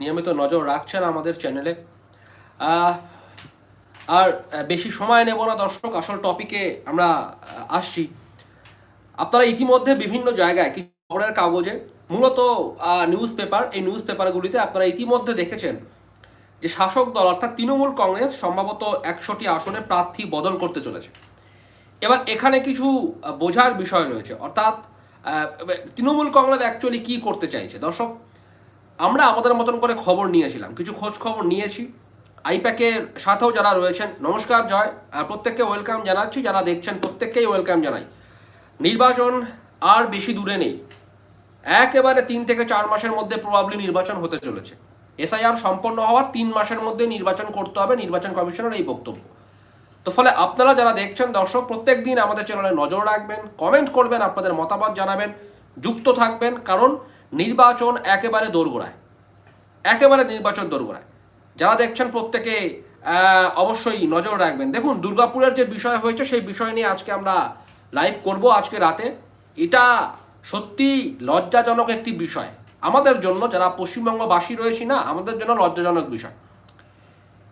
নিয়মিত নজর রাখছেন আমাদের চ্যানেলে আর বেশি সময় নেব না দর্শক, আসল টপিকে আমরা আসছি। আপনারা ইতিমধ্যে বিভিন্ন জায়গায় কিছু খবরের কাগজে, মূলত নিউজ পেপার এই নিউজ পেপারগুলিতে আপনারা ইতিমধ্যে দেখেছেন যে শাসক দল, অর্থাৎ তৃণমূল কংগ্রেস সম্ভবত একশোটি আসনে প্রার্থী বদল করতে চলেছে। এবার এখানে কিছু বোঝার বিষয় রয়েছে। অর্থাৎ তৃণমূল কংগ্রেস অ্যাকচুয়ালি কি করতে চাইছে? দর্শক আমরা আমাদের মতন করে খবর নিয়েছিলাম, কিছু খোঁজ খবর নিয়েছি। আইপ্যাকের সাথেও যারা রয়েছেন, নমস্কার, জয়। আর প্রত্যেককে ওয়েলকাম জানাচ্ছি, যারা দেখছেন, প্রত্যেককেই ওয়েলকাম জানাই। নির্বাচন আর বেশি দূরে নেই। একেবারে তিন থেকে চার মাসের মধ্যে প্রবাবলি নির্বাচন হতে চলেছে। এসআইআর সম্পন্ন হওয়ার তিন মাসের মধ্যে নির্বাচন করতে হবে, নির্বাচন কমিশনের এই বক্তব্য। তো ফলে আপনারা যারা দেখছেন, দর্শক, প্রত্যেক দিন আমাদের চ্যানেলে নজর রাখবেন কমেন্ট করবেন, আপনাদের মতামত জানাবেন, যুক্ত থাকবেন। কারণ নির্বাচন একেবারে দোরগোড়ায়। একেবারে নির্বাচন দোরগোড়ায়। যারা দেখছেন প্রত্যেকে অবশ্যই নজর রাখবেন। দেখুন, দুর্গাপুরের যে বিষয় হয়েছে, সেই বিষয় নিয়ে আজকে আমরা লাইভ করব আজকে রাতে। এটা সত্যি লজ্জাজনক একটি বিষয়। আমাদের জন্য, যারা পশ্চিমবঙ্গবাসী রয়েছি না, আমাদের জন্য লজ্জাজনক বিষয়।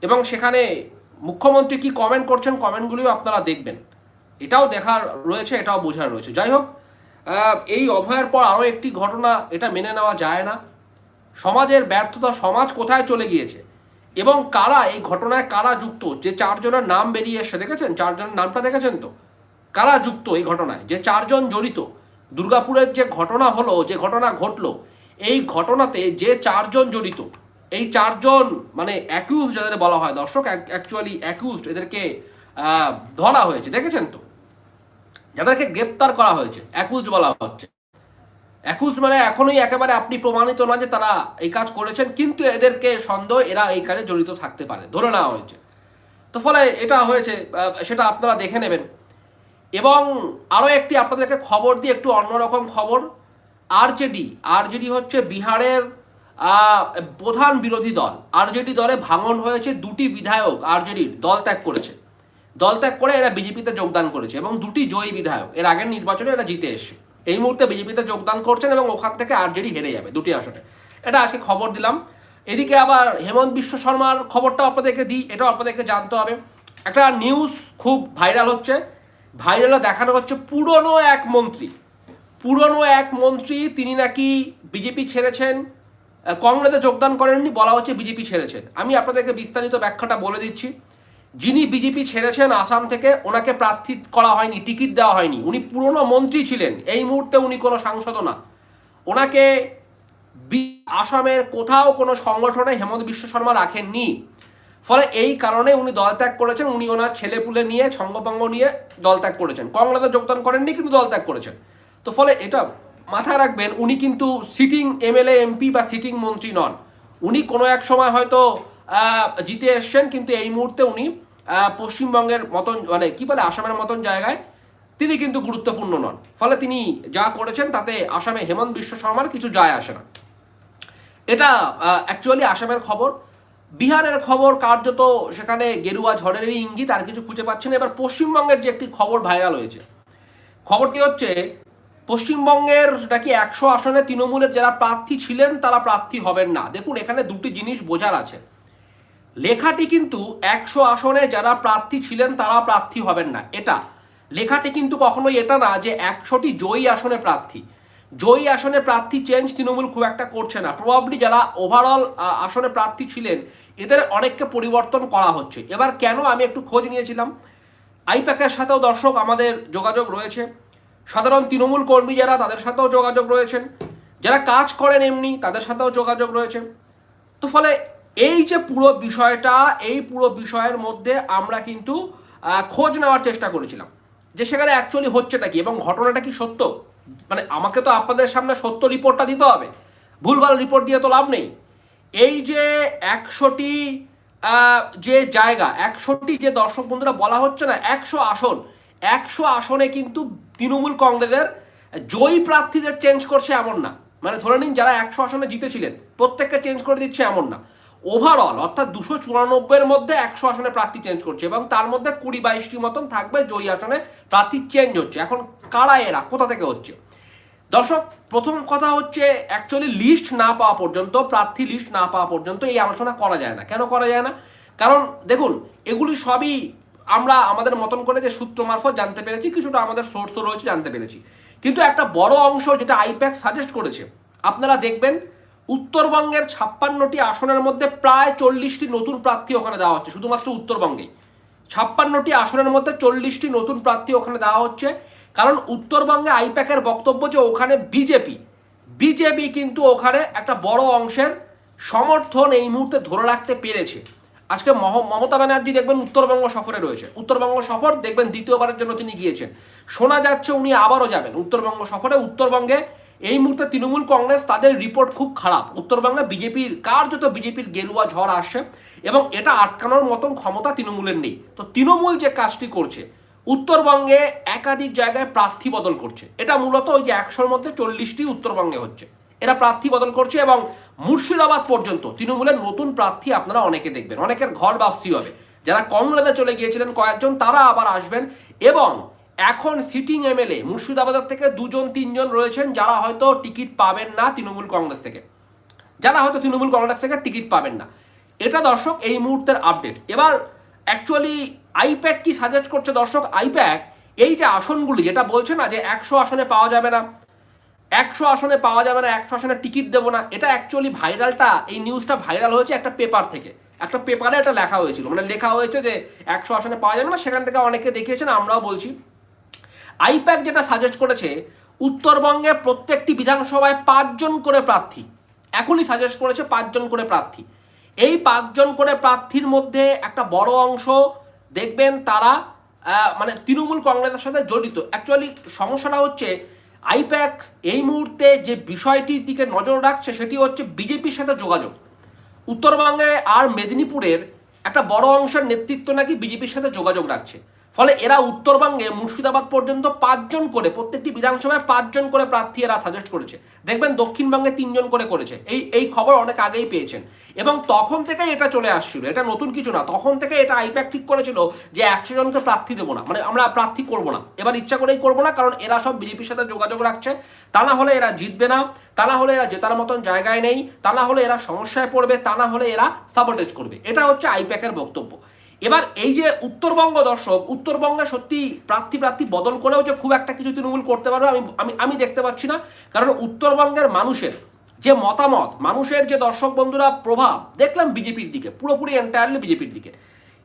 এবং সেখানে মুখ্যমন্ত্রী কি কমেন্ট করছেন কমেন্টগুলিও আপনারা দেখবেন। এটাও দেখার রয়েছে, এটাও বোঝার রয়েছে। যাই হোক এই অভয়ের পর আরও একটি ঘটনা, এটা মেনে নেওয়া যায় না। সমাজের ব্যর্থতা, সমাজ কোথায় চলে গিয়েছে? এবং কারা এই ঘটনায় কারা যুক্ত? যে চারজনের নাম বেরিয়ে এসে দেখেছেন? চারজনের নামটা দেখেছেন তো? কারা যুক্ত এই ঘটনায়? যে চারজন জড়িত। দুর্গাপুরের যে ঘটনা হলো, যে ঘটনা ঘটলো, এই ঘটনাতে যে চারজন জড়িত, এই চারজন মানে অ্যাকিউজ যাদের বলা হয়, দর্শক অ্যাকচুয়ালি অ্যাকিউজড এদেরকে ধরা হয়েছে, দেখেছেন তো? যাদেরকে গ্রেপ্তার করা হয়েছে অ্যাকুজ বলা হচ্ছে। অ্যাকুজ মানে এখনোই একেবারে আপনি প্রমাণিত না যে তারা এই কাজ করেছেন, কিন্তু এদেরকে সন্দেহ এরা এই কাজে জড়িত থাকতে পারে, ধরে নেওয়া হয়েছে। তো ফলে এটা হয়েছে সেটা আপনারা দেখে নেবেন। এবং আরও একটি আপনাদেরকে খবর দিয়ে একটু অন্যরকম খবর, আরজেডি আরজেডি হচ্ছে বিহারের প্রধান বিরোধী দল। আরজেডি দলে ভাঙন হয়েছে দুটি বিধায়ক, আরজেডির দল ত্যাগ করেছে। দল ত্যাগ করে এরা বিজেপিতে যোগদান করেছে এবং দুটি জয়ী বিধায়ক, এর আগের নির্বাচনে এরা জিতে এসছে। এই মুহূর্তে বিজেপিতে যোগদান করছেন এবং ওখান থেকে আরজেডি হেরে যাবে দুটি আসনে। এটা আজকে খবর দিলাম। এদিকে আবার হেমন্ত বিশ্ব শর্মার খবরটাও আপনাদেরকে দিই, এটাও আপনাদেরকে জানতে হবে। একটা নিউজ খুব ভাইরাল হচ্ছে। ভাইরালে দেখানো হচ্ছে পুরনো এক মন্ত্রী। পুরনো এক মন্ত্রী, তিনি নাকি বিজেপি ছেড়েছেন কংগ্রেসে যোগদান করেননি বলা হচ্ছে বিজেপি ছেড়েছেন। আমি আপনাদেরকে বিস্তারিত ব্যাখ্যাটা বলে দিচ্ছি। যিনি বিজেপি ছেড়েছেন আসাম থেকে, ওনাকে প্রার্থী করা হয়নি, টিকিট দেওয়া হয়নি। উনি পুরনো মন্ত্রী ছিলেন। এই মুহূর্তে উনি কোনো সাংসদ না। ওনাকে আসামের কোথাও কোনো সংগঠনে হেমন্ত বিশ্ব শর্মা রাখেননি। ফলে এই কারণে উনি দলত্যাগ করেছেন। উনি ওনার ছেলেপুলে নিয়ে সঙ্গপঙ্গ নিয়ে দলত্যাগ করেছেন। কংগ্রেসে যোগদান করেননি, কিন্তু দলত্যাগ করেছেন। তো ফলে এটা মাথায় রাখবেন, উনি কিন্তু সিটিং এমএলএ এমপি বা সিটিং মন্ত্রী নন। উনি কোনো এক সময় হয়তো জিতে এসছেন কিন্তু এই মুহূর্তে উনি পশ্চিমবঙ্গের মতন মানে কি বলে, আসামের মতন জায়গায় তিনি কিন্তু গুরুত্বপূর্ণ নন। ফলে তিনি যা করেছেন তাতে আসামে হেমন্ত বিশ্ব শর্মার কিছু যায় আসে না। এটা অ্যাকচুয়ালি আসামের খবর। বিহারের খবর কার্যত সেখানে গেরুয়া ঝড়েরই ইঙ্গিত, আর কিছু খুঁজে পাচ্ছেন এবার পশ্চিমবঙ্গের যে একটি খবর ভাইরাল হয়েছে, খবরটি হচ্ছে পশ্চিমবঙ্গের নাকি একশো আসনে তৃণমূলের যারা প্রার্থী ছিলেন, তারা প্রার্থী হবেন না। দেখুন, এখানে দুটি জিনিস বোঝার আছে। লেখাটি কিন্তু একশো আসনে যারা প্রার্থী ছিলেন তারা প্রার্থী হবেন না। এটা, লেখাটি কিন্তু কখনোই এটা না যে একশোটি জয়ী আসনে প্রার্থী। জয়ী আসনে প্রার্থী চেঞ্জ তৃণমূল খুব একটা করছে না। প্রবাবলি যারা ওভারঅল আসনে প্রার্থী ছিলেন, এদের অনেককে পরিবর্তন করা হচ্ছে। এবার কেন আমি একটু খোঁজ নিয়েছিলাম? আইপ্যাকের সাথেও দর্শক আমাদের যোগাযোগ রয়েছে। সাধারণ তৃণমূল কর্মী যারা, তাদের সাথেও যোগাযোগ রয়েছেন। যারা কাজ করেন এমনি, তাদের সাথেও যোগাযোগ রয়েছে। তো ফলে এই যে পুরো বিষয়টা, এই পুরো বিষয়ের মধ্যে আমরা কিন্তু খোঁজ নেওয়ার চেষ্টা করেছিলাম। যে সেখানে অ্যাকচুয়ালি হচ্ছেটা কি এবং ঘটনাটা কি সত্য? মানে আমাকে তো আপনাদের সামনে সত্য রিপোর্টটা দিতে হবে। ভুলভাল রিপোর্ট দিয়ে তো লাভ নেই। এই যে একশোটি যে জায়গা, একশোটি যে দর্শক বন্ধুরা বলা হচ্ছে না, একশো আসন, একশো আসনে কিন্তু তৃণমূল কংগ্রেসের জয়ী প্রার্থীদের চেঞ্জ করছে এমন না। মানে ধরে নিন যারা একশো আসনে জিতেছিলেন, প্রত্যেককে চেঞ্জ করে দিচ্ছে এমন না। ওভারঅল অর্থাৎ দুশো চুরানব্বইয়ের মধ্যে একশো আসনে প্রার্থী চেঞ্জ করছে এবং তার মধ্যে কুড়ি বাইশটি মতন থাকবে জয়ী আসনে প্রার্থী চেঞ্জ হচ্ছে। এখন কারা এরা? কোথা থেকে হচ্ছে? দর্শক, প্রথম কথা হচ্ছে অ্যাকচুয়ালি লিস্ট না পাওয়া পর্যন্ত, প্রার্থী লিস্ট না পাওয়া পর্যন্ত এই আলোচনা করা যায় না। কেন করা যায় না? কারণ দেখুন, এগুলি সবই আমরা আমাদের মতন করে যে সূত্র মারফত জানতে পেরেছি, কিছুটা আমাদের সোর্সও রয়েছে, জানতে পেরেছি। কিন্তু একটা বড় অংশ যেটা আইপ্যাক সাজেস্ট করেছে, আপনারা দেখবেন উত্তরবঙ্গের ছাপ্পান্নটি আসনের মধ্যে প্রায় চল্লিশটি নতুন প্রার্থী ওখানে দেওয়া হচ্ছে, শুধুমাত্র উত্তরবঙ্গেই। ছাপ্পান্নটি আসনের মধ্যে চল্লিশটি নতুন প্রার্থী ওখানে দেওয়া হচ্ছে, কারণ উত্তরবঙ্গে আইপ্যাকের বক্তব্য যে ওখানে বিজেপি বিজেপি কিন্তু ওখানে একটা বড় অংশের সমর্থন এই মুহূর্তে ধরে রাখতে পেরেছে। আজকে মমতা ব্যানার্জি দেখবেন উত্তরবঙ্গ সফরে রয়েছে। উত্তরবঙ্গ সফর দেখবেন দ্বিতীয়বারের জন্য তিনি গিয়েছেন। শোনা যাচ্ছে উনি আবারও যাবেন। উত্তরবঙ্গ সফরে উত্তরবঙ্গে এই মুহূর্তে তৃণমূল কংগ্রেস তাদের রিপোর্ট খুব খারাপ। উত্তরবঙ্গে বিজেপির, কার্যত বিজেপির গেরুয়া ঝড় আসছে এবং এটা আটকানোর মতন ক্ষমতা তৃণমূলের নেই। তো তৃণমূল যে কাজটি করছে উত্তরবঙ্গে একাধিক জায়গায় প্রার্থী বদল করছে। এটা মূলত ওই যে একশোর মধ্যে চল্লিশটি উত্তরবঙ্গে হচ্ছে। এরা প্রার্থী বদল করছে এবং মুর্শিদাবাদ পর্যন্ত তৃণমূলের নতুন প্রার্থী আপনারা অনেকে দেখবেন। অনেকের ঘর বাপসি হবে। যারা কংগ্রেসে চলে গিয়েছিলেন কয়েকজন, তারা আবার আসবেন এবং এখন সিটিং এমএলএ মুর্শিদাবাদের থেকে দুজন, তিনজন রয়েছেন যারা হয়তো টিকিট পাবেন না তৃণমূল কংগ্রেস থেকে। যারা হয়তো তৃণমূল কংগ্রেস থেকে টিকিট পাবেন না। এটা দর্শক, এই মুহূর্তের আপডেট এবার অ্যাকচুয়ালি আইপ্যাক কি সাজেস্ট করছে দর্শক? আইপ্যাক এই যে আসনগুলি, যেটা বলছে না যে একশো আসনে পাওয়া যাবে না, একশো আসনে পাওয়া যাবে না, একশো আসনে টিকিট দেবো না, এটা অ্যাকচুয়ালি ভাইরালটা, এই নিউজটা ভাইরাল হয়েছে একটা পেপার থেকে। একটা পেপারে এটা লেখা হয়েছিল। মানে লেখা হয়েছে যে একশো আসনে পাওয়া যাবে না, সেখান থেকে অনেকে দেখিয়েছেন, আমরাও বলছি। আইপ্যাক যেটা সাজেস্ট করেছে, উত্তরবঙ্গে প্রত্যেকটি বিধানসভায় পাঁচজন করে প্রার্থী। এখনই সাজেস্ট করেছে পাঁচজন করে প্রার্থী। এই পাঁচজন করে প্রার্থীর মধ্যে একটা বড় অংশ, দেখবেন তারা মানে তৃণমূল কংগ্রেসের সাথে জড়িত। অ্যাকচুয়ালি সমস্যাটা হচ্ছে আইপ্যাক এই মুহূর্তে যে বিষয়টির দিকে নজর রাখছে, সেটি হচ্ছে বিজেপির সাথে যোগাযোগ। উত্তরবঙ্গে আর মেদিনীপুরের একটা বড় অংশের নেতৃত্ব নাকি বিজেপির সাথে যোগাযোগ রাখছে। ফলে এরা উত্তরবঙ্গে মুর্শিদাবাদ পর্যন্ত পাঁচজন করে, প্রত্যেকটি বিধানসভায় পাঁচজন করে প্রার্থী এরা সাজেস্ট করেছে। দেখবেন দক্ষিণবঙ্গে তিনজন করে করেছে। এই এই খবর অনেক আগেই পেয়েছেন। এবং তখন থেকে এটা চলে আসছিল। এটা নতুন কিছু না। তখন থেকে এটা আইপ্যাক ঠিক করেছিল যে একশো জনকে প্রার্থী দেবো না। মানে আমরা প্রার্থী করব না। এবার ইচ্ছা করেই করব না, কারণ এরা সব বিজেপির সাথে যোগাযোগ রাখছে। তা না হলে এরা জিতবে না। তা না হলে এরা জেতার মতন জায়গায় নেই। তা না হলে এরা সমস্যায় পড়বে। তা না হলে এরা সাপোর্টেজ করবে। এটা হচ্ছে আইপ্যাকের বক্তব্য। এবার এই যে উত্তরবঙ্গ দর্শক, উত্তরবঙ্গে সত্যি প্রার্থী প্রার্থী বদল করেও যে খুব একটা কিছু তৃণমূল করতে পারবে, আমি আমি আমি দেখতে পাচ্ছি না। কারণ উত্তরবঙ্গের মানুষের যে মতামত, মানুষের যে দর্শক বন্ধুরা প্রভাব, দেখলাম বিজেপির দিকে, পুরোপুরি এন্টায়ারলি বিজেপির দিকে।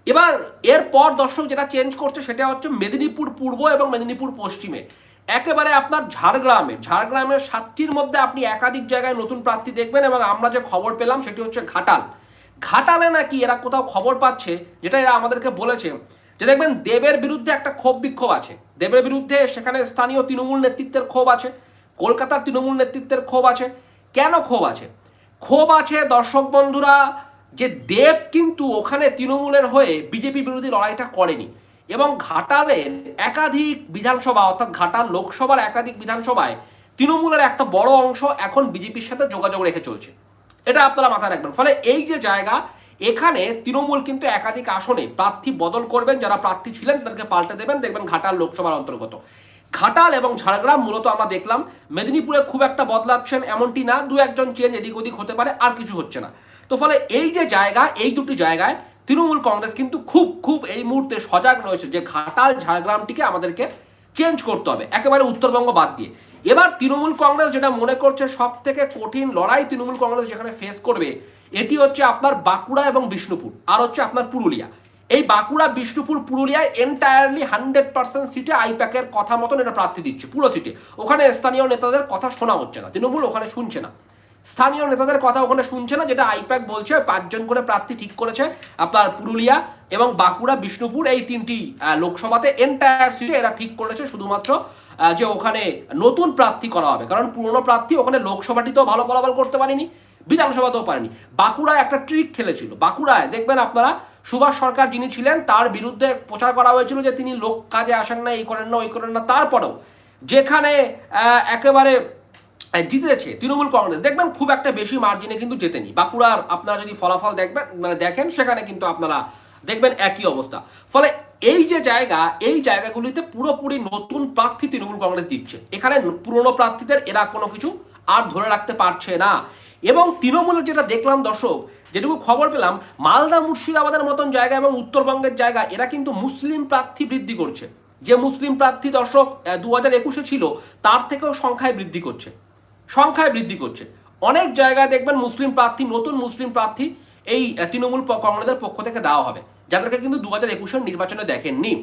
এবার এরপর দর্শক যেটা চেঞ্জ করছে সেটা হচ্ছে মেদিনীপুর পূর্ব এবং মেদিনীপুর পশ্চিমে। একেবারে আপনার ঝাড়গ্রামে, ঝাড়গ্রামের সাতটির মধ্যে আপনি একাধিক জায়গায় নতুন প্রার্থী দেখবেন এবং আমরা যে খবর পেলাম সেটি হচ্ছে ঘাটাল। ঘাটালে নাকি এরা কোথাও খবর পাচ্ছে, যেটা এরা আমাদেরকে বলেছে। যে দেখবেন, দেবের বিরুদ্ধে একটা ক্ষোভ বিক্ষোভ আছে। দেবের বিরুদ্ধে সেখানে স্থানীয় তৃণমূল নেতৃত্বের ক্ষোভ আছে, কলকাতার তৃণমূল নেতৃত্বের ক্ষোভ আছে। কেন ক্ষোভ আছে? ক্ষোভ আছে, দর্শক বন্ধুরা, যে দেব কিন্তু ওখানে তৃণমূলের হয়ে বিজেপি বিরোধী লড়াইটা করেনি। এবং ঘাটালের একাধিক বিধানসভা, অর্থাৎ ঘাটাল লোকসভার একাধিক বিধানসভায় তৃণমূলের একটা বড় অংশ এখন বিজেপির সাথে যোগাযোগ রেখে চলছে। এটা আপনারা মাথায় রাখবেন। ফলে এই যে জায়গা, এখানে তৃণমূল কিন্তু একাধিক আসনে প্রার্থী বদল করবেন, যারা প্রার্থী ছিলেন তাদেরকে পাল্টে দেবেন, দেখবেন ঘাটাল লোকসভার অন্তর্গত। ঘাটাল এবং ঝাড়গ্রাম মূলত আমরা দেখলাম, মেদিনীপুরে খুব একটা বদলাচ্ছেন এমনটি না, দু একজন চেঞ্জ এদিক ওদিক হতে পারে, আর কিছু হচ্ছে না। তো ফলে এই যে জায়গা, এই দুটি জায়গায় তৃণমূল কংগ্রেস কিন্তু খুব খুব এই মুহূর্তে সজাগ রয়েছে যে ঘাটাল, ঝাড়গ্রামটিকে আমাদেরকে চেঞ্জ করতে হবে, একেবারে উত্তরবঙ্গ বাদ দিয়ে। এবার তৃণমূল কংগ্রেস যেটা মনে করছে সব থেকে কঠিন লড়াই তৃণমূল কংগ্রেস যেখানে ফেস করবে, এটি হচ্ছে আপনার বাঁকুড়া এবং বিষ্ণুপুর, আর হচ্ছে আপনার পুরুলিয়া। এই বাঁকুড়া, বিষ্ণুপুর, পুরুলিয়ায় এন্টায়ারলি হান্ড্রেড পার্সেন্ট সিটে আইপ্যাকের কথা মতন এটা প্রার্থী দিচ্ছে, পুরো সিটে ওখানে স্থানীয় নেতাদের কথা শোনা হচ্ছে না, তৃণমূল ওখানে শুনছে না। স্থানীয় নেতাদের কথা ওখানে শুনছে না, যেটা আইপ্যাক বলছে, পাঁচজন করে প্রার্থী ঠিক করেছে, আপনার পুরুলিয়া এবং বাঁকুড়া, বিষ্ণুপুর এই তিনটি লোকসভাতে এন্টায়ার সিটে এরা ঠিক করেছে, শুধুমাত্র যে ওখানে নতুন প্রার্থী করা হবে। কারণ পুরনো প্রার্থী ওখানে লোকসভাটিতেও ভালো ফলাফল করতে পারেনি, বিধানসভাতেও পারেনি। বাঁকুড়ায় একটা ট্রিক খেলেছিল। বাঁকুড়ায়, দেখবেন আপনারা, সুভাষ সরকার যিনি ছিলেন, তার বিরুদ্ধে প্রচার করা হয়েছিল যে তিনি লোক কাজে আসেন না, এই করেন না, ওই করেন না। তারপরেও, যেখানে একেবারে জিতেছে তৃণমূল কংগ্রেস, দেখবেন খুব একটা বেশি মার্জিনে কিন্তু জেতেনি। বাঁকুড়ার আপনারা যদি ফলাফল দেখবেন মানে দেখেন, সেখানে কিন্তু আপনারা দেখবেন একই অবস্থা। ফলে এই যে জায়গা, এই জায়গাগুলিতে পুরোপুরি নতুন প্রার্থী তৃণমূল কংগ্রেস দিচ্ছে। এখানে পুরনো প্রার্থীদের এরা কোনো কিছু আর ধরে রাখতে পারছে না। এবং তৃণমূলের যেটা দেখলাম দর্শক, যেটুকু খবর পেলাম, মালদা, মুর্শিদাবাদের মতন জায়গা এবং উত্তরবঙ্গের জায়গা, এরা কিন্তু মুসলিম প্রার্থী বৃদ্ধি করছে। যে মুসলিম প্রার্থী দর্শক দু হাজার একুশে ছিল, তার থেকেও সংখ্যায় বৃদ্ধি করছে। সংখ্যায় বৃদ্ধি করছে। অনেক জায়গায় দেখবেন মুসলিম প্রার্থী, নতুন মুসলিম প্রার্থী এই তৃণমূল কংগ্রেসের পক্ষ থেকে দেওয়া হবে। যাদেরকে কিন্তু দু হাজার একুশের নির্বাচনে দেখেননি।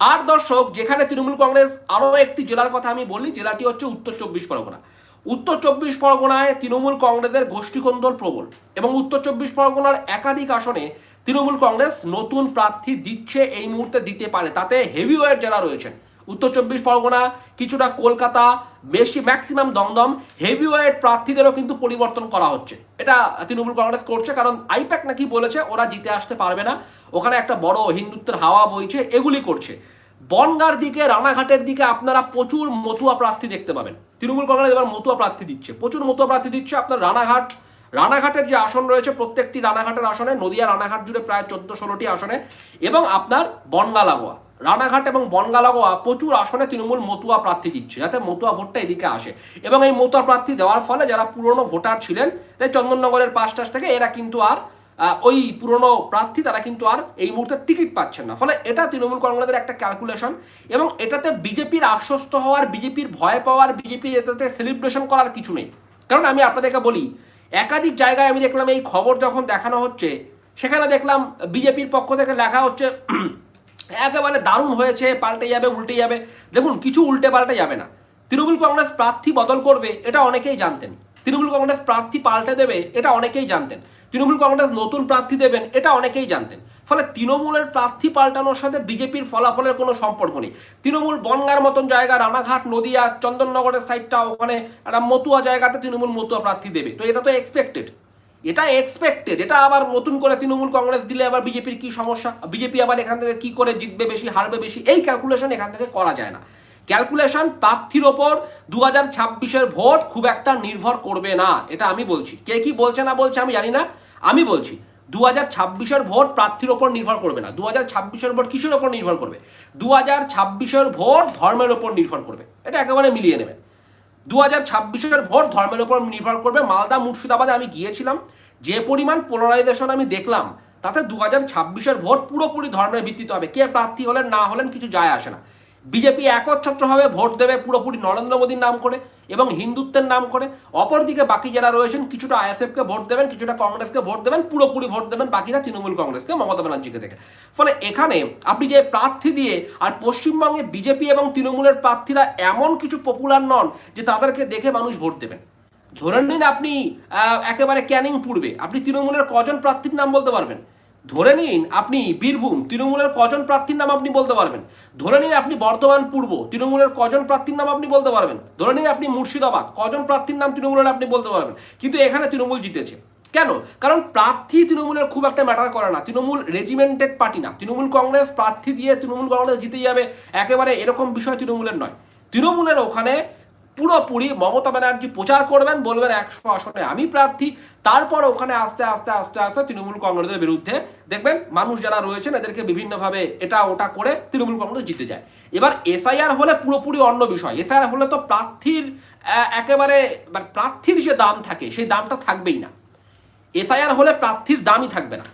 আর দর্শক, যেখানে তৃণমূল কংগ্রেস আরও একটি জেলার কথা আমি বলি, জেলাটি হচ্ছে উত্তর চব্বিশ পরগনা। উত্তর চব্বিশ পরগনায় তৃণমূল কংগ্রেসের গোষ্ঠীকন্দল প্রবল এবং উত্তর চব্বিশ পরগনার একাধিক আসনে তৃণমূল কংগ্রেস নতুন প্রার্থী দিচ্ছে এই মুহূর্তে দিতে পারে। তাতে হেভিওয়েট যারা রয়েছেন উত্তর চব্বিশ পরগনা, কিছুটা কলকাতা, বেশি ম্যাক্সিমাম দমদম হেভিওয়েট প্রার্থীদেরও কিন্তু পরিবর্তন করা হচ্ছে। এটা তৃণমূল কংগ্রেস করছে, কারণ আইপ্যাক নাকি বলেছে ওরা জিতে আসতে পারবে না। ওখানে একটা বড় হিন্দুত্বের হাওয়া বইছে, এগুলি করছে। বনগার দিকে, রানাঘাটের দিকে আপনারা প্রচুর মতুয়া প্রার্থী দেখতে পাবেন। তৃণমূল কংগ্রেস এবার মতুয়া প্রার্থী দিচ্ছে। প্রচুর মতুয়া প্রার্থী দিচ্ছে আপনার রানাঘাট। রানাঘাটের যে আসন রয়েছে, প্রত্যেকটি রানাঘাটের আসনে নদিয়া রানাঘাট জুড়ে প্রায় চোদ্দ ষোলোটি আসনে এবং আপনার বনগা লাগোয়া রানাঘাট এবং বনগা লাগোয়া প্রচুর আসনে তৃণমূল মতুয়া প্রার্থী দিচ্ছে, যাতে মতুয়া ভোটটা এদিকে আসে। এবং এই মতুয়া প্রার্থী দেওয়ার ফলে যারা পুরনো ভোটার ছিলেন, তাই চন্দননগরের পাশ টাশ থেকে এরা কিন্তু আর ওই পুরনো প্রার্থী তারা কিন্তু আর এই মুহূর্তে টিকিট পাচ্ছেন না। ফলে এটা তৃণমূল কংগ্রেসের একটা ক্যালকুলেশন এবং এটাতে বিজেপির আশ্বস্ত হওয়ার, বিজেপির ভয় পাওয়ার, বিজেপি এটাতে সেলিব্রেশন করার কিছু নেই। কারণ আমি আপনাদেরকে বলি, একাধিক জায়গায় আমি দেখলাম এই খবর যখন দেখানো হচ্ছে, সেখানে দেখলাম বিজেপির পক্ষ থেকে লেখা হচ্ছে একেবারে দারুণ হয়েছে, পাল্টে যাবে, উল্টে যাবে। দেখুন, কিছু উল্টে পাল্টে যাবে না। তৃণমূল কংগ্রেস প্রার্থী বদল করবে, এটা অনেকেই জানতেন। তৃণমূল কংগ্রেস প্রার্থী পাল্টে দেবে, এটা অনেকেই জানতেন। তৃণমূল কংগ্রেস নতুন প্রার্থী দেবেন, এটা অনেকেই জানতেন। ফলে তৃণমূলের প্রার্থী পাল্টানোর সাথে বিজেপির ফলাফলের কোনো সম্পর্ক নেই। তৃণমূল বনগার মতন জায়গা, রানাঘাট, নদিয়া, চন্দননগরের সাইডটা ওখানে একটা মতুয়া জায়গাতে তৃণমূল মতুয়া প্রার্থী দেবে। তো এটা তো এক্সপেক্টেড এটা এক্সপেক্টেড এটা আবার নতুন করে তৃণমূল কংগ্রেস দিলে আবার বিজেপির কি সমস্যা? বিজেপি আবার এখান থেকে কি করে জিতবে বেশি, হারবে বেশি? এই ক্যালকুলেশন এখান থেকে করা যায় না। ক্যালকুলেশন প্রার্থীর ওপর দু হাজার ছাব্বিশের ভোট খুব একটা নির্ভর করবে না, এটা আমি বলছি। কে কি বলছে না বলছে আমি জানি না, আমি বলছি দু হাজার ছাব্বিশের ভোট প্রার্থীর ওপর নির্ভর করবে না। দু হাজার ছাব্বিশের ভোট কিসের ওপর নির্ভর করবে? দু হাজার ছাব্বিশের ভোট ধর্মের ওপর নির্ভর করবে। এটা একেবারে মিলিয়ে নেবেন। দু হাজার ছাব্বিশের ভোট ধর্মের উপর নির্ভর করবে মালদা, মুর্শিদাবাদে আমি গিয়েছিলাম। যে পরিমাণ পোলারাইজেশন আমি দেখলাম, তাতে দু হাজার ছাব্বিশের ভোট পুরোপুরি ধর্মের ভিত্তিতে হবে। কে প্রার্থী হলেন, না হলেন, কিছু যায় আসে না। বিজেপি একচ্ছত্রভাবে ভোট দেবে পুরোপুরি নরেন্দ্র মোদীর নাম করে। এবং হিন্দুত্বের নাম করে। অপরদিকে বাকি যারা রয়েছেন, কিছুটা আইএসএফকে ভোট দেবেন, কিছুটা কংগ্রেসকে ভোট দেবেন, পুরোপুরি ভোট দেবেন বাকিরা তৃণমূল কংগ্রেসকে, মমতা ব্যানার্জিকে দেখে। ফলে এখানে আপনি যে প্রার্থী দিয়ে আর পশ্চিমবঙ্গে বিজেপি এবং তৃণমূলের প্রার্থীরা এমন কিছু পপুলার নন যে তাদেরকে দেখে মানুষ ভোট দেবেন। ধরে নিন আপনি একেবারে ক্যানিং পূর্বে। আপনি তৃণমূলের কজন প্রার্থীর নাম বলতে পারবেন? ধরে নিন আপনি বীরভূম, তৃণমূলের কজন প্রার্থীর নাম আপনি বলতে পারবেন? ধরে নিন আপনি বর্ধমান পূর্ব, তৃণমূলের কজন প্রার্থীর নাম আপনি বলতে পারবেন? ধরে নিন আপনি মুর্শিদাবাদ, কজন প্রার্থীর নাম তৃণমূলের আপনি বলতে পারবেন? কিন্তু এখানে তৃণমূল জিতেছে। কেন? কারণ প্রার্থী তৃণমূলের খুব একটা ম্যাটার করে না। তৃণমূল রেজিমেন্টেড পার্টি না। তৃণমূল কংগ্রেস প্রার্থী দিয়ে তৃণমূল কংগ্রেস জিতে যাবে একেবারে এরকম বিষয় তৃণমূলের নয়। তৃণমূলের ওখানে পুরোপুরি মমতা ব্যানার্জি প্রচার করবেন, বলবেন একশো আসনে আমি প্রার্থী, তারপর ওখানে আস্তে আস্তে আস্তে আস্তে তৃণমূল কংগ্রেসের বিরুদ্ধে দেখবেন মানুষ যারা রয়েছেন এদেরকে বিভিন্নভাবে এটা ওটা করে তৃণমূল কংগ্রেস জিতে যায়। এবার এসআইআর হলে পুরোপুরি অন্য বিষয়। এসআইআর হলে তো প্রার্থীর একেবারে মানে প্রার্থীর যে দাম থাকে, সেই দামটা থাকবেই না। এসআইআর হলে প্রার্থীর দামই থাকবে না।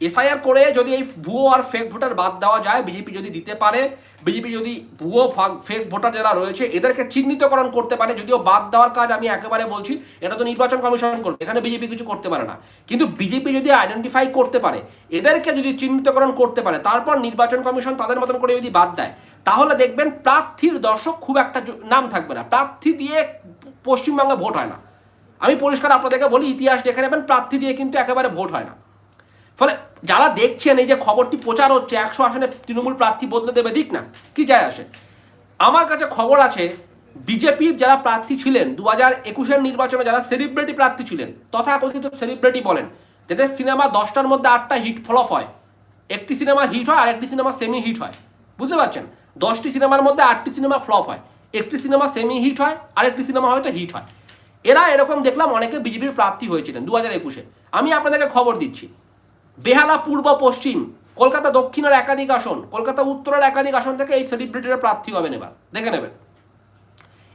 এসআইআর করে যদি এই ভুয়ো আর ফেক ভোটার বাদ দেওয়া যায় বিজেপি যদি দিতে পারে বিজেপি যদি ভুয়ো ফেক ভোটার যারা রয়েছে, এদেরকে চিহ্নিতকরণ করতে পারে, যদিও বাদ দেওয়ার কাজ আমি একেবারে বলছি, এটা তো নির্বাচন কমিশন করবে, এখানে বিজেপি কিছু করতে পারে না। কিন্তু বিজেপি যদি আইডেন্টিফাই করতে পারে, এদেরকে যদি চিহ্নিতকরণ করতে পারে, তারপর নির্বাচন কমিশন তাদের মতন করে যদি বাদ দেয়, তাহলে দেখবেন প্রার্থীর দর্শক খুব একটা নাম থাকবে না। প্রার্থী দিয়ে পশ্চিমবঙ্গে ভোট হয় না। আমি পরিষ্কার আপনাদেরকে বলি, ইতিহাস দেখে নেবেন, প্রার্থী দিয়ে কিন্তু একেবারে ভোট হয় না। ফলে যারা দেখছেন এই যে খবরটি প্রচার হচ্ছে, একশো আসনে তৃণমূল প্রার্থী বদলে দেবে, দিক না। কি যায় আসে? আমার কাছে খবর আছে, বিজেপির যারা প্রার্থী ছিলেন দু হাজার একুশের নির্বাচনে যারা সেলিব্রিটি প্রার্থী ছিলেন, তথাকথিত সেলিব্রিটি বলেন, যাদের সিনেমা দশটার মধ্যে আটটা হিট ফলপ হয়। একটি সিনেমা হিট হয় আর একটি সিনেমা সেমি হিট হয়। বুঝতে পারছেন? দশটি সিনেমার মধ্যে আটটি সিনেমা ফ্লপ হয়। একটি সিনেমা সেমি হিট হয় আর একটি সিনেমা হয়তো হিট হয়। এরা এরকম দেখলাম অনেকে বিজেপির প্রার্থী হয়েছিলেন দু হাজার একুশে। আমি আপনাদেরকে খবর দিচ্ছি। বেহালা, পূর্ব, পশ্চিম, কলকাতা দক্ষিণের একাধিক আসন, কলকাতা উত্তরের একাধিক আসন থেকে এই সেলিব্রিটিরা প্রার্থী হবেন এবার। দেখে নেবেন।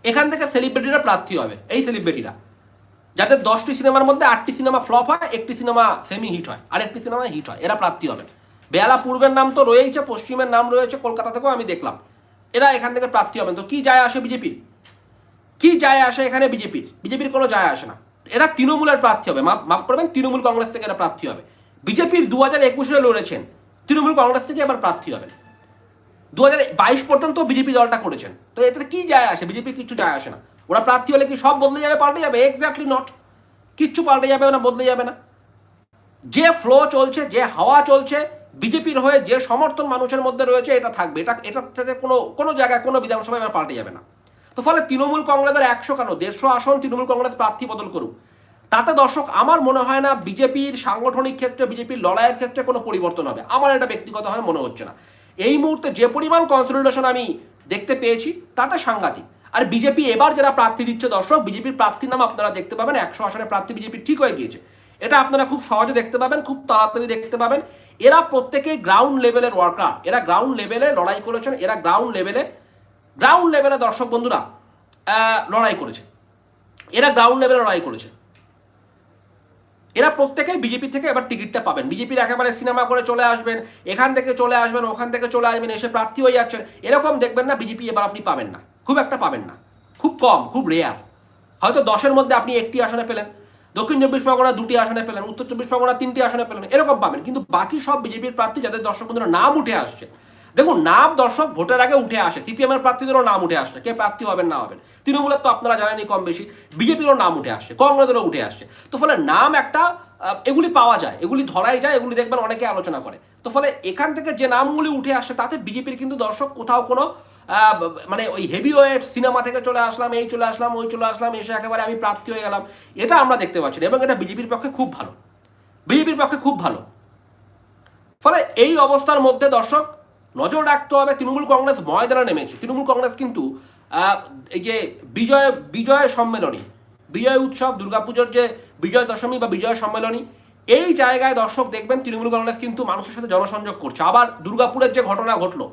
এখান থেকে সেলিব্রিটিরা প্রার্থী হবে, এই সেলিব্রিটিরা যাদের দশটি সিনেমার মধ্যে আটটি সিনেমা ফ্লপ হয়, একটি সিনেমা সেমি হিট হয় আর একটি সিনেমা হিট হয়, এরা প্রার্থী হবে বেহালা, পূর্বের নাম তো রয়েছে পশ্চিমের নাম রয়েছে, কলকাতা থেকেও আমি দেখলাম। এরা এখান থেকে প্রার্থী হবেন। তো কি যায় আসে বিজেপির কি যায় আসে এখানে বিজেপির? বিজেপির কোনো যায় আসে না। এরা তৃণমূলের প্রার্থী হবে। মাফ করবেন, তৃণমূল কংগ্রেস থেকে এরা প্রার্থী হবে। বিজেপির দু হাজার একুশে লড়েছেন। তৃণমূল কংগ্রেস থেকে এবার প্রার্থী হবেন। দু হাজার বাইশ পর্যন্ত বিজেপি দলটা করেছেন। তো এতে কি যায় আসে? বিজেপির কিছু যায় আসে না। ওরা প্রার্থী হলে কি সব বদলে যাবে? পাল্টে যাবে? এক্স্যাক্টলি নট কিচ্ছু পাল্টে যাবে না, বদলে যাবে না। যে ফ্লো চলছে, যে হাওয়া চলছে, বিজেপির হয়ে যে সমর্থন মানুষের মধ্যে রয়েছে, এটা থাকবে। এটা এটার থেকে কোনো কোনো জায়গায়, কোনো বিধানসভায় পাল্টে যাবে না। তো ফলে তৃণমূল কংগ্রেসের একশো কেন? দেড়শো আসন তৃণমূল কংগ্রেস প্রার্থী বদল করুক। তাতে দর্শক, আমার মনে হয় না বিজেপির সাংগঠনিক ক্ষেত্রে, বিজেপির লড়াইয়ের ক্ষেত্রে কোনো পরিবর্তন হবে। আমার এটা ব্যক্তিগতভাবে মনে হচ্ছে না। এই মুহূর্তে যে পরিমাণ কনসলিডেশন আমি দেখতে পেয়েছি, তাতে সাংঘাতিক। আর বিজেপি এবার যারা প্রার্থী দিচ্ছে দর্শক, বিজেপির প্রার্থীর নাম আপনারা দেখতে পাবেন, একশো আসনের প্রার্থী বিজেপি ঠিক হয়ে গিয়েছে। এটা আপনারা খুব সহজে দেখতে পাবেন, খুব তাড়াতাড়ি দেখতে পাবেন। এরা প্রত্যেকেই গ্রাউন্ড লেভেলের ওয়ার্কার এরা গ্রাউন্ড লেভেলে লড়াই করেছেন, এরা গ্রাউন্ড লেভেলে গ্রাউন্ড লেভেলে দর্শক বন্ধুরা লড়াই করেছে। এরা গ্রাউন্ড লেভেলে লড়াই করেছে। এরা প্রত্যেকেই বিজেপি থেকে এবার টিকিটটা পাবেন। বিজেপির একেবারে সিনেমা করে চলে আসবেন, এখান থেকে চলে আসবেন, ওখান থেকে চলে আসবেন, এসে প্রার্থী হয়ে যাচ্ছেন। এরকম দেখবেন না বিজেপি এবার আপনি পাবেন না। খুব একটা পাবেন না। খুব কম, খুব রেয়ার হয়তো দশের মধ্যে আপনি একটি আসনে পেলেন, দক্ষিণ চব্বিশ পরগনা দুটি আসনে পেলেন, উত্তর চব্বিশ পরগনা তিনটি আসনে পেলেন, এরকম পাবেন। কিন্তু বাকি সব বিজেপির প্রার্থী, যাদের দর্শক বন্ধুরা নাম উঠে আসছে দেখুন, নাম দর্শক ভোটের আগে উঠে আসে সিপিএমের প্রার্থীদেরও নাম উঠে আসছে কে প্রার্থী হবেন, না হবেন। তৃণমূলের তো আপনারা জানেনই কম বেশি, বিজেপিরও নাম উঠে আসছে কংগ্রেসেরও উঠে আসছে তো ফলে নাম একটা এগুলি পাওয়া যায়, এগুলি ধরাই যায়, এগুলি দেখবেন অনেকে আলোচনা করে। তো ফলে এখান থেকে যে নামগুলি উঠে আসছে তাতে বিজেপির কিন্তু দর্শক কোথাও কোনো মানে ওই হেভি ওয়েট সিনেমা থেকে চলে আসলাম, এই চলে আসলাম, ওই চলে আসলাম, এসে একেবারে আমি প্রার্থী হয়ে গেলাম, এটা আমরা দেখতে পাচ্ছি এবং এটা বিজেপির পক্ষে খুব ভালো। বিজেপির পক্ষে খুব ভালো। ফলে এই অবস্থার মধ্যে দর্শক নজর রাখতে হবে তৃণমূল কংগ্রেস ময়দানে নেমেছে। তৃণমূল কংগ্রেস কিন্তু এই যে বিজয় বিজয় সম্মেলনী বিজয় উৎসব দুর্গাপুজোর যে বিজয় দশমী বা বিজয় সম্মেলনী এই জায়গায় দর্শক দেখবেন তৃণমূল কংগ্রেস কিন্তু মানুষের সাথে জনসংযোগ করছে। আবার দুর্গাপুরের যে ঘটনা ঘটলো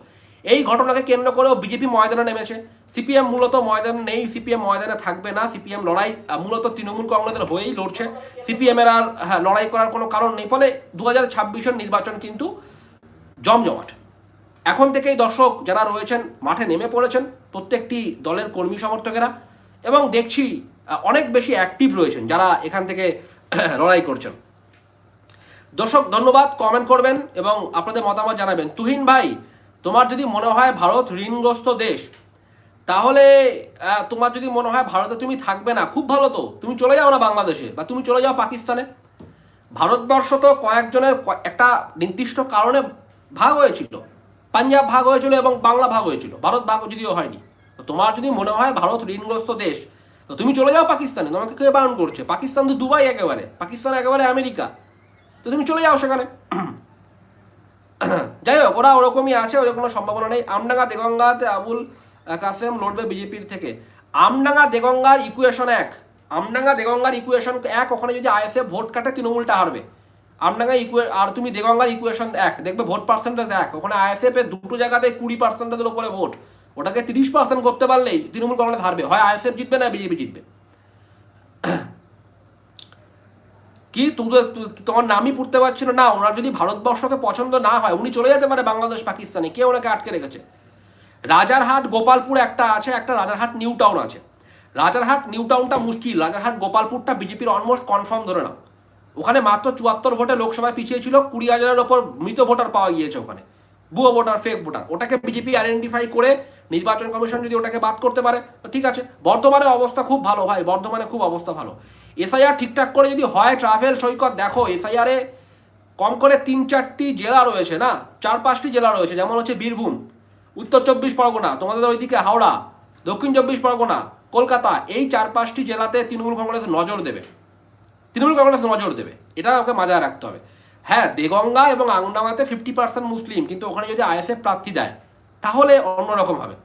এই ঘটনাকে কেন্দ্র করেও বিজেপি ময়দানে নেমেছে। সিপিএম মূলত ময়দানে নেই সিপিএম ময়দানে থাকবে না সিপিএম লড়াই মূলত তৃণমূল কংগ্রেসের হয়েই লড়ছে। সিপিএমের আর হ্যাঁ, লড়াই করার কোনো কারণ নেই ফলে দু হাজার নির্বাচন কিন্তু জমজমাট। এখন থেকেই দর্শক যারা রয়েছেন, মাঠে নেমে পড়েছেন, প্রত্যেকটি দলের কর্মী সমর্থকেরা এবং দেখছি অনেক বেশি অ্যাক্টিভ রয়েছেন যারা এখান থেকে লড়াই করছেন। দর্শক, ধন্যবাদ কমেন্ট করবেন এবং আপনাদের মতামত জানাবেন। তুহিন ভাই, তোমার যদি মনে হয় ভারত ঋণগ্রস্ত দেশ, তাহলে তোমার যদি মনে হয় ভারতে তুমি থাকবে না, খুব ভালো তো। তুমি চলে যাও না বাংলাদেশে বা তুমি চলে যাও পাকিস্তানে। ভারতবর্ষ তো কয়েকজনের একটা নির্দিষ্ট কারণে ভাগ হয়েছিল। পাঞ্জাব ভাগ হয়েছিল এবং বাংলা ভাগ হয়েছিল, ভারত ভাগ যদিও হয়নি। তো তোমার যদি মনে হয় ভারত ঋণগ্রস্ত দেশ, তো তুমি চলে যাও পাকিস্তানে, তোমাকে কে বারণ করছে? পাকিস্তান তো দুবাই একেবারে, পাকিস্তান একেবারে আমেরিকা। তো তুমি চলে যাও সেখানে। যাই হোক, ওরা ওরকমই আছে, ওদের কোনো সম্ভাবনা নেই। আমডাঙ্গা দেগঙ্গাতে আবুল কাসেম লড়বে বিজেপির থেকে। আমডাঙ্গা দেগঙ্গার ইকুয়েশন এক। আমডাঙ্গা দেগঙ্গার ইকুয়েশন এক, ওখানে যদি আইএসএফ ভোট কাটে, তৃণমূলটা হারবে। আমডাঙ্গা ইকুয়ে আর তুমি দেগঙ্গার ইকুয়েশন এক, দেখবে ভোট পার্সেন্টেজ এক। ওখানে আইএসএফ এর দুটো জায়গাতে কুড়ি পার্সেন্টেজের উপরে ভোট ওটাকে তিরিশ পার্সেন্ট করতে পারলেই তৃণমূল কংগ্রেস হারবে। হয় আইএসএফ জিতবে না বিজেপি জিতবে। কি তুমি তোমার নামই পড়তে পারছিল না। ওনার যদি ভারতবর্ষকে পছন্দ না হয়, উনি চলে যেতে পারে বাংলাদেশ, পাকিস্তানে। কে ওনাকে আটকে রেখেছে? রাজারহাট, গোপালপুর একটা আছে, একটা রাজারহাট, নিউ টাউন আছে। রাজারহাট, নিউ টাউনটা মুশকিল। রাজারহাট, গোপালপুরটা বিজেপির অলমোস্ট কনফার্ম ধরে নাও। ওখানে মাত্র চুয়াত্তর ভোটে লোকসভায় পিছিয়ে ছিল, কুড়ি হাজারের ওপর মৃত ভোটার পাওয়া গিয়েছে ওখানে। ভুয়ো ভোটার ফেক ভোটার। ওটাকে বিজেপি আইডেন্টিফাই করে নির্বাচন কমিশন যদি ওটাকে বাদ করতে পারে ঠিক আছে। বর্তমানে অবস্থা খুব ভালো ভাই, বর্তমানে খুব অবস্থা ভালো। এসআইআর ঠিকঠাক করে যদি হয় ট্রাভেল সৈকত দেখো এসআইআরে কম করে তিন চারটি জেলা রয়েছে না? চার পাঁচটি জেলা রয়েছে, যেমন হচ্ছে বীরভূম, উত্তর চব্বিশ পরগনা, তোমাদের ওইদিকে হাওড়া, দক্ষিণ চব্বিশ পরগনা, কলকাতা, এই চার পাঁচটি জেলাতে তৃণমূল কংগ্রেস নজর দেবে। তৃণমূল কংগ্রেস নজর দেবে। এটা আমাকে মাথায় রাখতে হবে। হ্যাঁ দেগঙ্গা এবং আংডামাতে ফিফটি পার্সেন্ট মুসলিম, কিন্তু ওখানে যদি আইএসএফ প্রার্থী দেয়, তাহলে অন্যরকম হবে।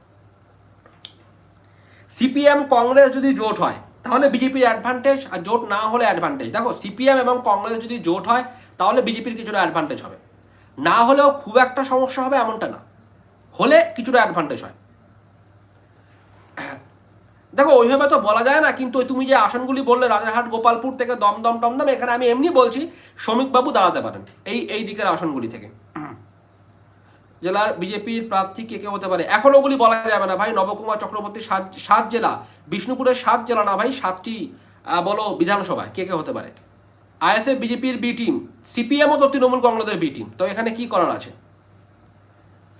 সিপিএম কংগ্রেস যদি জোট হয়, তাহলে বিজেপির অ্যাডভান্টেজ আর জোট না হলে অ্যাডভান্টেজ দেখো, সিপিএম এবং কংগ্রেস যদি জোট হয়, তাহলে বিজেপির কিছুটা অ্যাডভান্টেজ হবে। না হলেও খুব একটা সমস্যা হবে এমনটা না। হলে কিছুটা অ্যাডভান্টেজ হয়। দেখো, ওইভাবে তো বলা যায় না, কিন্তু তুমি যে আসনগুলি বললে, রাজারহাট, গোপালপুর থেকে দমদম, টমদম, এখানে আমি এমনি বলছি, শ্রমিকবাবু দাঁড়াতে পারেন, এই এই দিকের আসনগুলি থেকে। জেলার বিজেপির প্রার্থী কে কে হতে পারে? এখন ওগুলি বলা যাবে না ভাই, নবকুমার চক্রবর্তী সাত সাত জেলা, বিষ্ণুপুরের সাত জেলা না ভাই, সাতটি বলো, বিধানসভায় কে কে হতে পারে? আইএসএফ, বিজেপির বি টিম সিপিএমও তো তৃণমূল কংগ্রেসের বি টিম, তো এখানে কি করার আছে?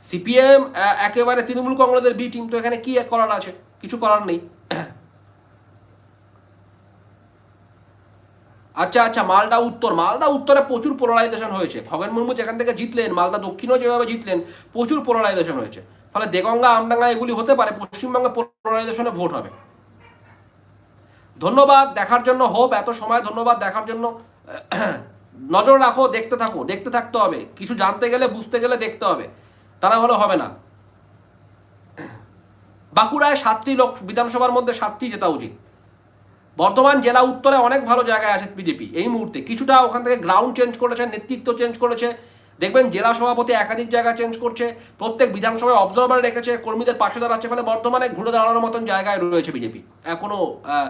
সিপিএম একেবারে তৃণমূল কংগ্রেসের বি টিম, তো এখানে কি করার আছে? কিছু করার নেই। আচ্ছা আচ্ছা মালদা উত্তর। মালদা উত্তরে প্রচুর পোলারাইজেশন হয়েছে। খগেন মুর্মু যেখান থেকে জিতলেন, মালদা দক্ষিণেও যেভাবে জিতলেন, প্রচুর পোলারাইজেশন হয়েছে। ফলে দেগঙ্গা, আমডাঙ্গা এগুলি হতে পারে, পশ্চিমবঙ্গে পোলারাইজেশনে ভোট হবে। ধন্যবাদ দেখার জন্য, হোপ, এত সময় ধন্যবাদ দেখার জন্য। নজর রাখো, দেখতে থাকো, দেখতে থাকতে হবে। কিছু জানতে গেলে, বুঝতে গেলে দেখতে হবে। তা না হলে হবে না। বাঁকুড়ায় সাতটি লোক, বিধানসভার মধ্যে সাতটি জেতা উচিত। বর্ধমান জেলা উত্তরে অনেক ভালো জায়গায় আছে বিজেপি এই মুহূর্তে। কিছুটা ওখান থেকে গ্রাউন্ড চেঞ্জ করেছে নেতৃত্ব চেঞ্জ করেছে। দেখবেন জেলা সভাপতি একাধিক জায়গা চেঞ্জ করছে প্রত্যেক বিধানসভায় অবজারভার রেখেছে কর্মীদের পাশে দাঁড়াচ্ছে ফলে বর্তমানে ঘুরে দাঁড়ানোর মতন জায়গায় রয়েছে বিজেপি। এখনও আহ,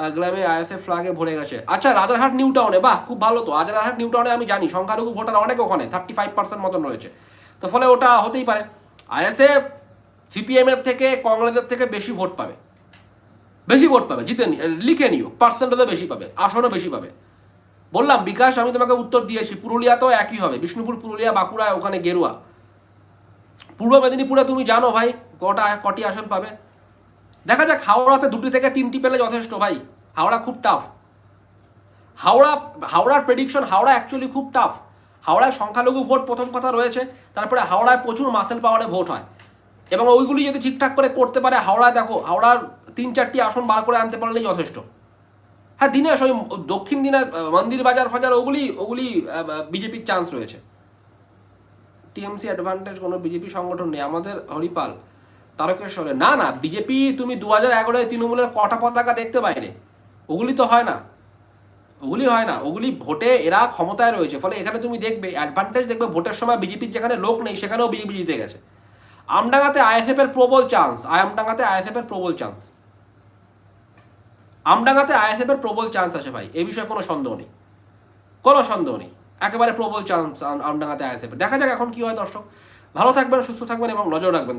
আহ, গ্রামে আইএসএফ ফ্লাগে ভরে গেছে। আচ্ছা রাজারহাট নিউ টাউনে বাহ খুব ভালো তো। রাজারহাট নিউ টাউনে আমি জানি সংখ্যালঘু ভোটার অনেক ওখানে থার্টি ফাইভ পার্সেন্ট মতন রয়েছে। তো ফলে ওটা হতেই পারে। আইএসএফ সিপিএম এর থেকে কংগ্রেসের থেকে বেশি ভোট পাবে। বেশি ভোট পাবে, জিতে লিখে নিও পার্সেন্টেজও বেশি পাবে আসনও বেশি পাবে। বললাম, বিকাশ, আমি তোমাকে উত্তর দিয়েছি, পুরুলিয়াতেও একই হবে, বিষ্ণুপুর, পুরুলিয়া, বাঁকুড়া, ওখানে গেরুয়া। পূর্ব মেদিনীপুরে তুমি জানো ভাই, কটা, কটি আসন পাবে? দেখা যাক, হাওড়াতে দুটি থেকে তিনটি পেলে যথেষ্ট ভাই, হাওড়া খুব টাফ হাওড়া, হাওড়ার প্রেডিকশন হাওড়া অ্যাকচুয়ালি খুব টাফ হাওড়ায় সংখ্যালঘু ভোট প্রথম কথা রয়েছে, তারপরে হাওড়ায় প্রচুর মাসেল পাওয়ারে ভোট হয়। এবং ওইগুলি যদি ঠিকঠাক করে করতে পারে হাওড়ায় দেখো, হাওড়ার তিন চারটি আসন বার করে আনতে পারলেই যথেষ্ট। হ্যাঁ দিনেশ, ওই দক্ষিণ দিনে মন্দির বাজার ফাজার, ওগুলি ওগুলি বিজেপির চান্স রয়েছে। টিএমসি অ্যাডভান্টেজ কোনো বিজেপি সংগঠন নেই। আমাদের হরিপাল, তারকেশ্বরে। না না, বিজেপি তুমি দু হাজার এগারোয় তৃণমূলের কটা পতাকা দেখতে বাইরে ওগুলি তো হয় না। ওগুলি হয় না। ওগুলি ভোটে এরা ক্ষমতায় রয়েছে। ফলে এখানে তুমি দেখবে অ্যাডভান্টেজ দেখবে, ভোটের সময় বিজেপির যেখানে লোক নেই, সেখানেও বিজেপি জিতে গেছে। আমডাঙ্গাতে আইএসএফ এর প্রবল চান্স, আমডাঙ্গাতে আইএসএফ এর প্রবল চান্স। আমডাঙ্গাতে আইএসএফ এর প্রবল চান্স আছে ভাই এই বিষয়ে কোনো সন্দেহ নেই। কোনো সন্দেহ নেই, একেবারে প্রবল চান্স আমডাঙ্গাতে আইএসএফ দেখা যাক এখন কি হয় দর্শক। ভালো থাকবেন, সুস্থ থাকবেন এবং নজর রাখবেন